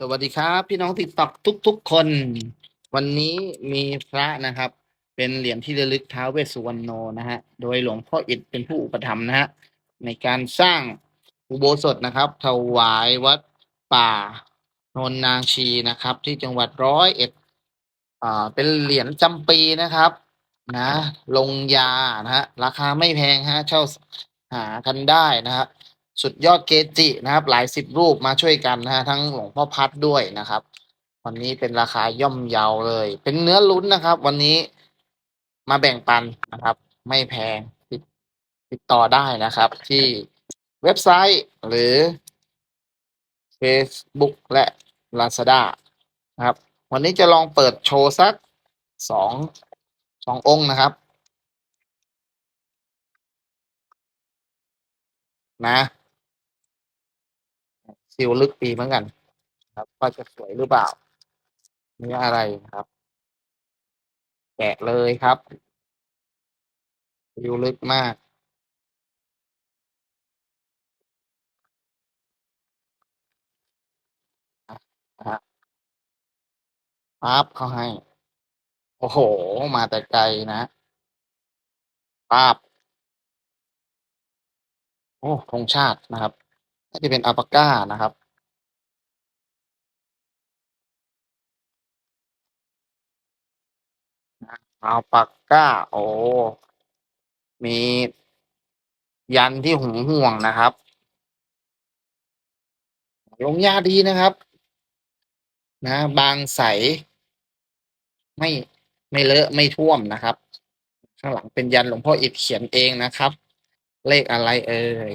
สวัสดีครับ พี่น้องติ๊กต็อกทุก ๆ คน วันนี้มีพระนะครับ เป็นเหรียญที่ระลึกท้าวเวสสุวรรณโนนะฮะโดยหลวงพ่ออิฐเป็นผู้อุปถัมภ์นะฮะในการสร้างอุโบสถนะครับ ถวายวัดป่าโนนนางชีนะครับ ที่จังหวัดร้อยเอ็ดอ่าเป็นเหรียญจำปีนะครับ นะ ลงยานะฮะราคาไม่แพงฮะเช่าหากันได้นะฮะ สุดยอดเกจินะครับ หลายสิบรูปมาช่วยกันนะฮะทั้งหลวงพ่อพัดด้วยนะครับ วันนี้เป็นราคาย่อมเยาเลย เป็นเนื้อลุ้นนะครับ วันนี้มาแบ่งปันนะครับ ไม่แพงติดติดต่อได้นะครับ ที่เว็บไซต์หรือ Facebook และ Lazada นะครับ วันนี้จะลองเปิดโชว์สักสองสององค์นะครับนะ ซิลลึกปีเหมือนกัน ครับว่าจะสวยหรือเปล่าเนื้ออะไรครับแกะเลยครับซิลลึกมากนะฮะปั๊บเขาให้ โอ้โห มาแต่ไกลนะปั๊บโอ้ธงชาตินะครับ น่าจะเป็นอัลปาก้านะครับอัลปาก้า โอ้ มียันที่หูห่วงนะครับ ลงยาดีนะครับ นะ บางใส ไม่ไม่เลอะไม่ท่วมนะครับ ข้างหลังเป็นยันหลวงพ่ออิฐเขียนเองนะครับ เลขอะไรเอ่ย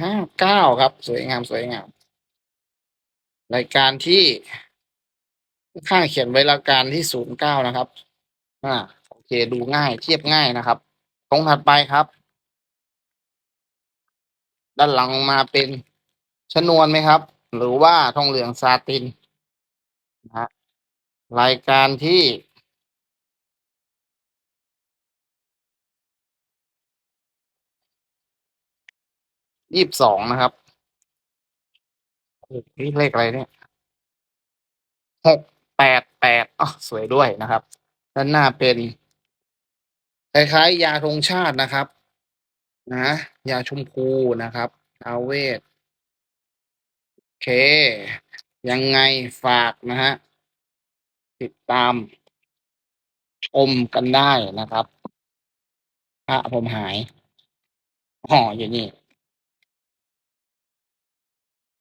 ห้าเก้าครับ สวยงามสวยงาม รายการที่ข้างเขียนไว้รายการที่ศูนย์เก้านะครับ อ่าโอเคดูง่ายเทียบง่ายนะครับ ตรงถัดไปครับ ด้านหลังมาเป็นชนวนไหมครับ หรือว่าทองเหลืองซาตินนะรายการที่ ยี่สิบสองนะครับนี่เลขอะไรเนี่ยหกแปดแปดอ๋อสวยด้วยนะครับ ด้านหน้าเป็น คล้ายๆ ยาธงชาตินะครับ นะ ยาชมพูนะครับทาเวศโอเค ยังไงฝากนะฮะ ติดตาม ชมกันได้นะครับพระผมหายอ๋ออยู่นี่